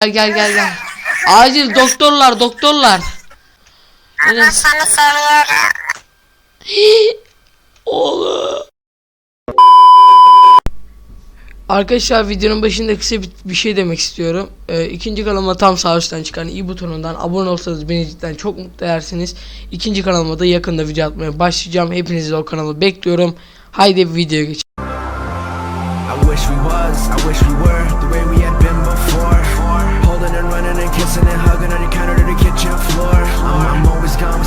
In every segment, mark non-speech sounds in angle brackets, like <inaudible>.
Gel gel gel gel. Acil doktorlar doktorlar. Ben Enes. seni seviyorum. Oğlum. Arkadaşlar videonun başında kısa bir, bir şey demek istiyorum. Ee, ikinci kanalıma tam sağ üstten çıkan i butonundan abone olsanız beni cidden çok mutlu edersiniz. İkinci kanalıma da yakında video atmaya başlayacağım. Hepinizi de o kanalı bekliyorum. Haydi videoya geçelim. Kissing and hugging on your counter to the kitchen floor. I'm, always gone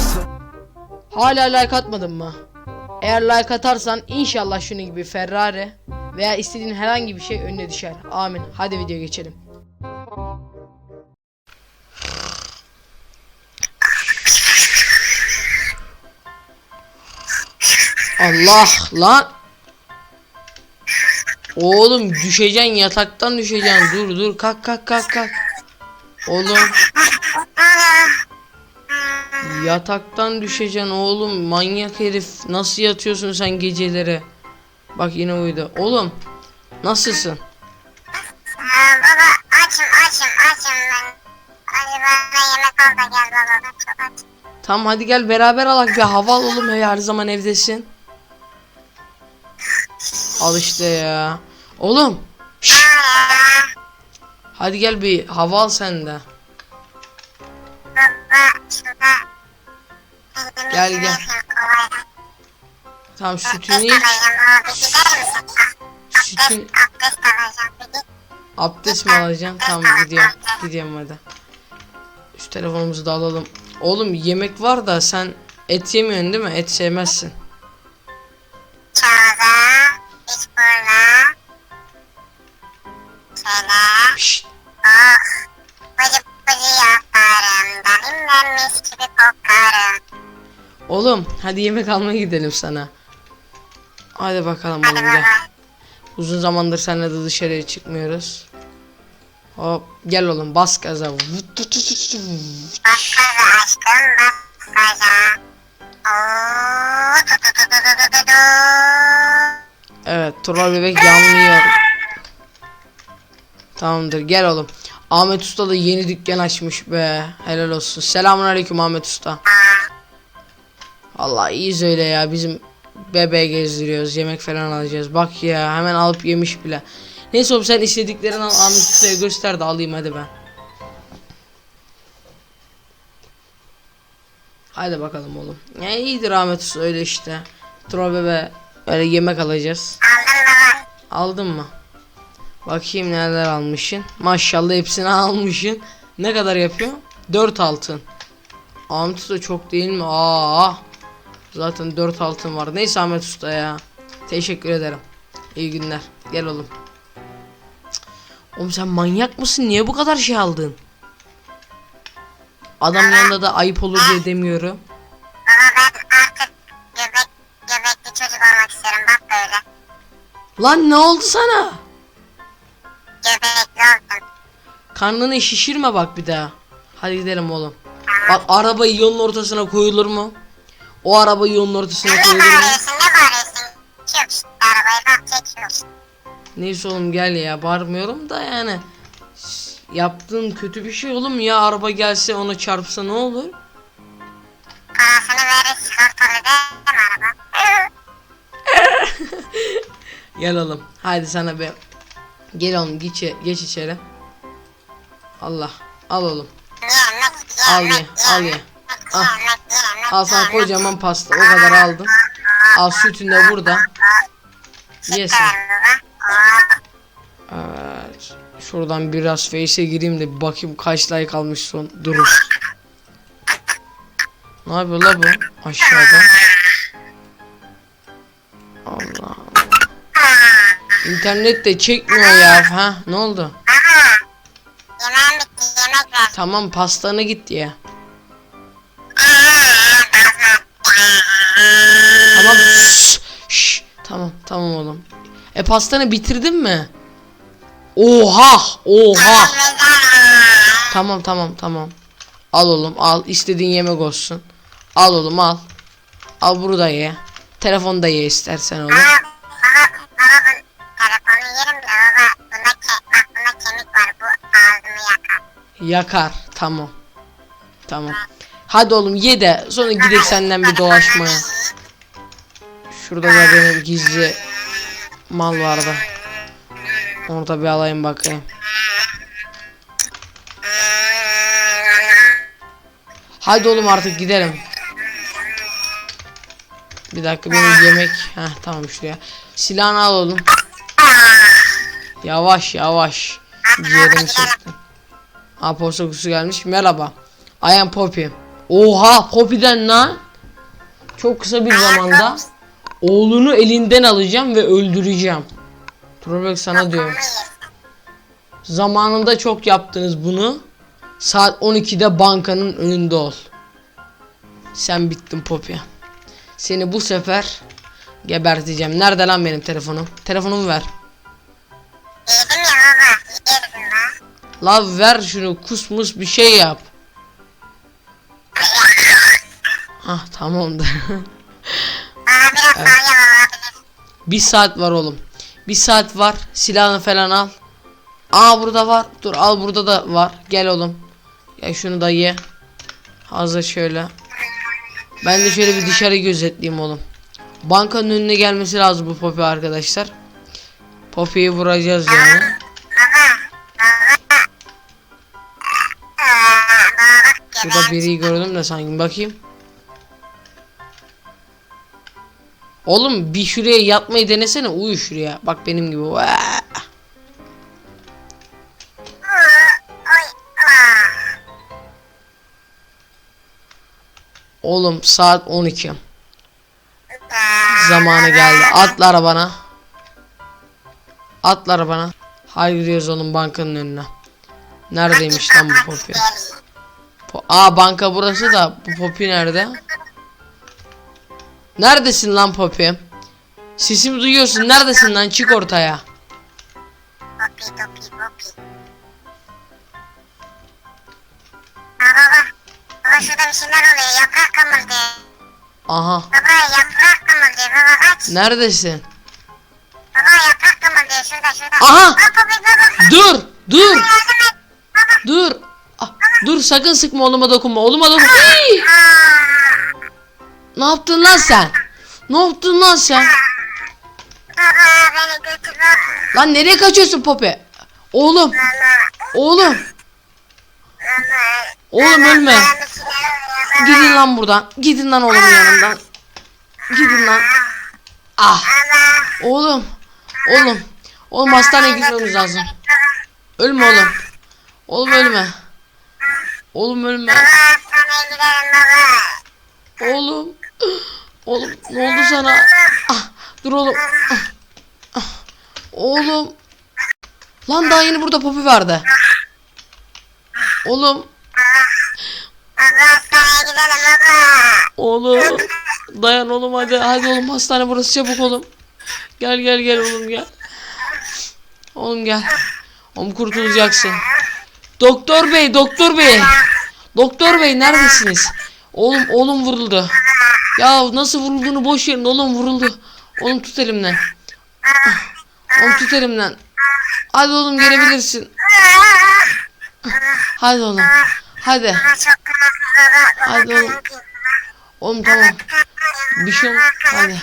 Hala like atmadın mı? Eğer like atarsan inşallah şunun gibi Ferrari veya istediğin herhangi bir şey önüne düşer. Amin. Hadi videoya geçelim. Allah lan. Oğlum düşeceksin yataktan düşeceksin. Dur dur kalk kalk kalk kalk. Oğlum. Yataktan düşeceksin oğlum. Manyak herif. Nasıl yatıyorsun sen geceleri? Bak yine uyudu. Oğlum nasılsın? Baba açım açım açım ben. Hadi bana yemek al da gel baba ben çok açım. Tamam hadi gel beraber alak bir hava al oğlum her zaman evdesin. Al işte ya. Oğlum şşş, hadi gel bir hava al sen de. Gel, gel. Tamam sütünü iç. Alacağım Sütün Abdest, alacağım mi alacaksın? Tamam gidiyorum. Gidiyorum hadi. Şu telefonumuzu da alalım. Oğlum yemek var da sen et yemiyorsun değil mi? Et sevmezsin Oğlum hadi yemek almaya gidelim sana. Hadi bakalım oğlum gel. Uzun zamandır seninle de dışarıya çıkmıyoruz. Hop gel oğlum bas gaza. Evet troll bebek yanlıyor. Tamamdır gel oğlum. Ahmet Usta da yeni dükkan açmış be. Helal olsun. Selamun aleyküm Ahmet Usta. Allah iyiyiz öyle ya bizim bebeği gezdiriyoruz yemek falan alacağız. Bak ya hemen alıp yemiş bile. Neyse oğlum sen istediklerini al Ahmet göster de alayım hadi ben. Haydi bakalım oğlum. Ya iyidir Ahmet Usta öyle işte. Troll bebe öyle yemek alacağız. Aldın mı? Bakayım neler almışsın. Maşallah hepsini <laughs> almışsın. Ne kadar yapıyor? 4 altın. Ahmet Usta çok değil mi? Aa. Zaten 4 altın var. Neyse Ahmet Usta ya. Teşekkür ederim. İyi günler. Gel oğlum. Oğlum sen manyak mısın? Niye bu kadar şey aldın? Adam yanında da ayıp olur diye demiyorum. Baba ben artık göbek, göbekli çocuk olmak istiyorum bak böyle. Lan ne oldu sana? Göbekli oldum. Karnını şişirme bak bir daha. Hadi gidelim oğlum. Bak araba yolun ortasına koyulur mu? O araba yolun ortasına arabayı çekiyor. Neyse oğlum gel ya bağırmıyorum da yani. Yaptığın kötü bir şey oğlum ya araba gelse ona çarpsa ne olur? Parasını verir sigortalı değil araba? <laughs> Gel oğlum. Haydi sana bir. Gel oğlum geç, geç içeri. Allah. Al oğlum. Al ye. Al ye. Al. yemek, Al sana kocaman pasta. O kadar aldım. Al sütün de burada. Yesin. Evet. Şuradan biraz Face'e gireyim de bir bakayım kaç like almış son durur. Ne yapıyor la bu aşağıda? Allah Allah. İnternet de çekmiyor ya. Ha ne oldu? Tamam pastanı git ya. Şşş. Tamam tamam oğlum. E pastanı bitirdin mi? Oha! Oha! Tamam tamam tamam. Al oğlum al. İstediğin yemek olsun. Al oğlum al. Al burada ye. Telefonda ye istersen oğlum. Yakar. Tamam. Tamam. Hadi oğlum ye de sonra gidelim senden bir dolaşmaya. Şurada da benim gizli mal vardı. Onu da bir alayım bakayım. Hadi oğlum artık gidelim. Bir dakika benim yemek. Heh tamam şuraya. Silahını al oğlum. Yavaş yavaş. Ciğerimi çektim. Ha posta kutusu gelmiş. Merhaba. I am Poppy. Oha Poppy'den lan. Çok kısa bir zamanda oğlunu elinden alacağım ve öldüreceğim. Turbek sana diyorum. Zamanında çok yaptınız bunu. Saat 12'de bankanın önünde ol. Sen bittin Poppy. Seni bu sefer geberteceğim. Nerede lan benim telefonum? Telefonumu ver. Yedim ya baba. La ver şunu kusmus bir şey yap. <laughs> Ah tamamdır. <laughs> Bana biraz salya olabilir. Bir saat var oğlum. Bir saat var. Silahını falan al. Aa burada var. Dur al burada da var. Gel oğlum. Gel şunu da ye. Hazır şöyle. Ben de şöyle bir dışarı gözetleyeyim oğlum. Bankanın önüne gelmesi lazım bu Poppy arkadaşlar. Poppy'yi vuracağız yani. Burada biri gördüm de sanki bakayım. Oğlum bir şuraya yatmayı denesene uyu şuraya. Bak benim gibi. Oğlum saat 12. Zamanı geldi. Atla arabana. Atla arabana. Haydi gidiyoruz oğlum bankanın önüne. Neredeymiş lan bu Poppy? Po- Aa banka burası da bu Poppy nerede? Neredesin lan Poppy? Sesimi duyuyorsun. Neredesin lan? Çık ortaya. Aa baba. Baba. Aha. Baba yaprak kımıldı. Baba aç. Neredesin? Baba yaprak kımıldı. Şurada şurada. Aha! Aa popi baba. Dur! Dur! Yardım et. Dur! Ah, dur sakın sıkma oğluma dokunma. Oğluma dokunma. Hii! Aa, Ne yaptın lan sen? Ne yaptın lan sen? Lan nereye kaçıyorsun Poppy? Oğlum, oğlum. Oğlum ölme. Gidin lan buradan. Gidin lan oğlumun yanından. Gidin lan. Ah. Oğlum. Oğlum. Oğlum hastaneye gitmemiz lazım. Ölme oğlum. Oğlum ölme. Oğlum ölme. Oğlum. Oğlum ne oldu sana? Ah, dur oğlum. Ah, ah. Oğlum. Lan daha yeni burada popi vardı. Oğlum. Oğlum. Dayan oğlum hadi. Hadi oğlum hastane burası çabuk oğlum. Gel gel gel oğlum gel. Oğlum gel. Oğlum kurtulacaksın. Doktor bey, doktor bey. Doktor bey neredesiniz? Oğlum oğlum vuruldu. Ya nasıl vurulduğunu boş verin oğlum vuruldu. Oğlum tut elimden. Ah, Oğlum tut elimden. Hadi oğlum gelebilirsin. Hadi oğlum. Hadi. Hadi oğlum. Oğlum tamam. Bir şey olmaz. Hadi.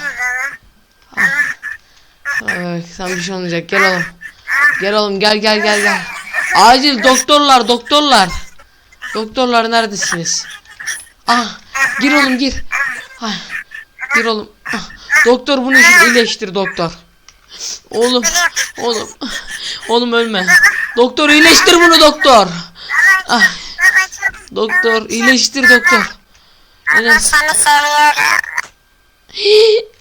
Evet, sen bir şey olmayacak. Gel oğlum. Gel oğlum gel gel gel gel. Acil doktorlar doktorlar. Doktorlar neredesiniz? Ah gir oğlum gir. Ay, gir oğlum. Ah, doktor bunu iyileştir doktor. Oğlum oğlum oğlum ölme. Doktor iyileştir bunu doktor. Ah, Baba çok doktor iyileştir doktor. Enes. seni seviyorum. <laughs>